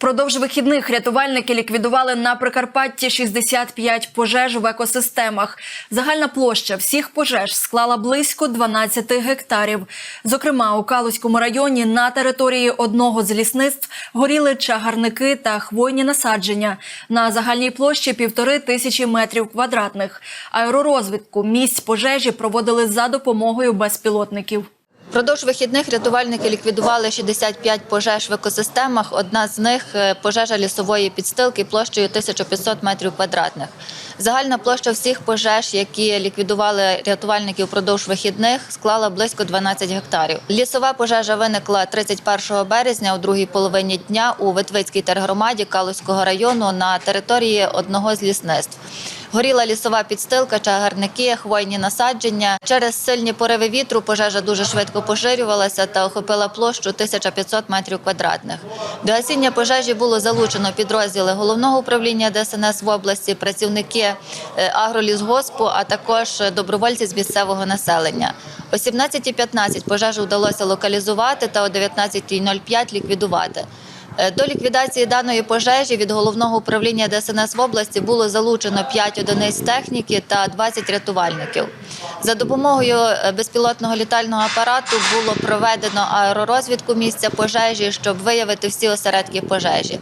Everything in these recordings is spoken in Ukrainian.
Продовж вихідних рятувальники ліквідували на Прикарпатті 65 пожеж в екосистемах. Загальна площа всіх пожеж склала близько 12 гектарів. Зокрема, у Калузькому районі на території одного з лісництв горіли чагарники та хвойні насадження на загальній площі півтори тисячі метрів квадратних. Аеророзвідку місць пожежі проводили за допомогою безпілотників. Продовж вихідних рятувальники ліквідували 65 пожеж в екосистемах. Одна з них е, пожежа лісової підстилки площею 1500 метрів квадратних. Загальна площа всіх пожеж, які ліквідували рятувальники впродовж вихідних, склала близько 12 гектарів. Лісова пожежа виникла 31 березня у другій половині дня у Ветвицькій тергромаді Калузького району на території одного з лісництв. Горіла лісова підстилка, чагарники, хвойні насадження. Через сильні пориви вітру пожежа дуже швидко поширювалася та охопила площу 1500 метрів квадратних. До гасіння пожежі було залучено підрозділи головного управління ДСНС в області, працівники е, агролісгоспу, а також добровольці з місцевого населення. О 17.15 пожежу вдалося локалізувати та о 19.05 ліквідувати. Е, До ліквідації даної пожежі від головного управління ДСНС в області було залучено 5 одиниць техніки та 20 рятувальників. За допомогою е, безпілотного літального апарату було проведено аеророзвідку місця пожежі, щоб виявити всі осередки пожежі.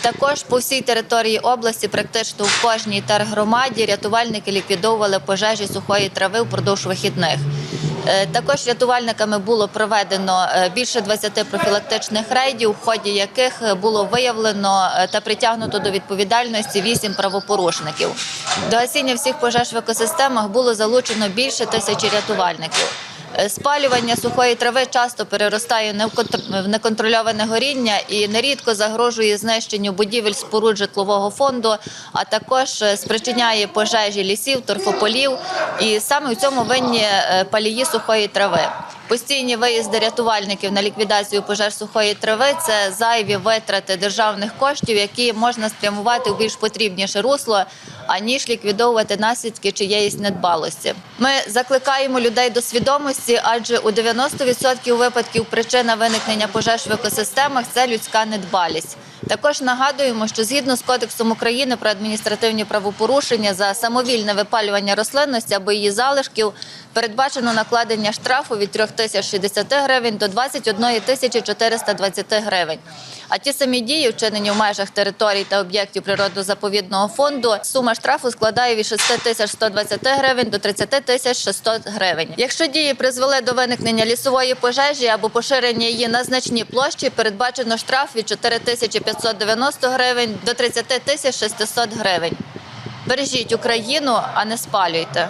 Також по всій території області, практично в кожній тергромаді, рятувальники ліквідовували пожежі сухої трави впродовж вихідних. Е, Також рятувальниками було проведено е, більше 20 профілактичних рейдів, в ході яких е, було виявлено та притягнуто до відповідальності 8 правопорушників. До гасіння всіх пожеж в екосистемах було залучено більше тисячі рятувальників. Е, Спалювання сухої трави часто переростає в неконтрольоване горіння і нерідко загрожує знищенню будівель споруд житлового фонду, а також е, спричиняє пожежі лісів, торфополів. І саме в цьому винні е, палії сухої трави. Постійні виїзди рятувальників на ліквідацію пожеж сухої трави це зайві витрати державних коштів, які можна спрямувати в більш потрібніше русло, аніж ліквідовувати наслідки чиєїсь недбалості. Ми закликаємо людей до свідомості, адже у 90% випадків причина виникнення пожеж в екосистемах це людська недбалість. Також нагадуємо, що згідно з Кодексом України про адміністративні правопорушення за самовільне випалювання рослинності або її залишків передбачено накладення штрафу від 3060 гривень до 21 тисячі 420 гривень. А ті самі дії, вчинені в межах територій та об'єктів природно-заповідного фонду, сума штрафу складає від 6 тисяч 120 гривень до 30 тисяч 600 гривень. Якщо дії призвели до виникнення лісової пожежі або поширення її на значні площі, передбачено штраф від 4 тисячі 590 гривень до 30 тисяч 600 гривень. Бережіть Україну, а не спалюйте.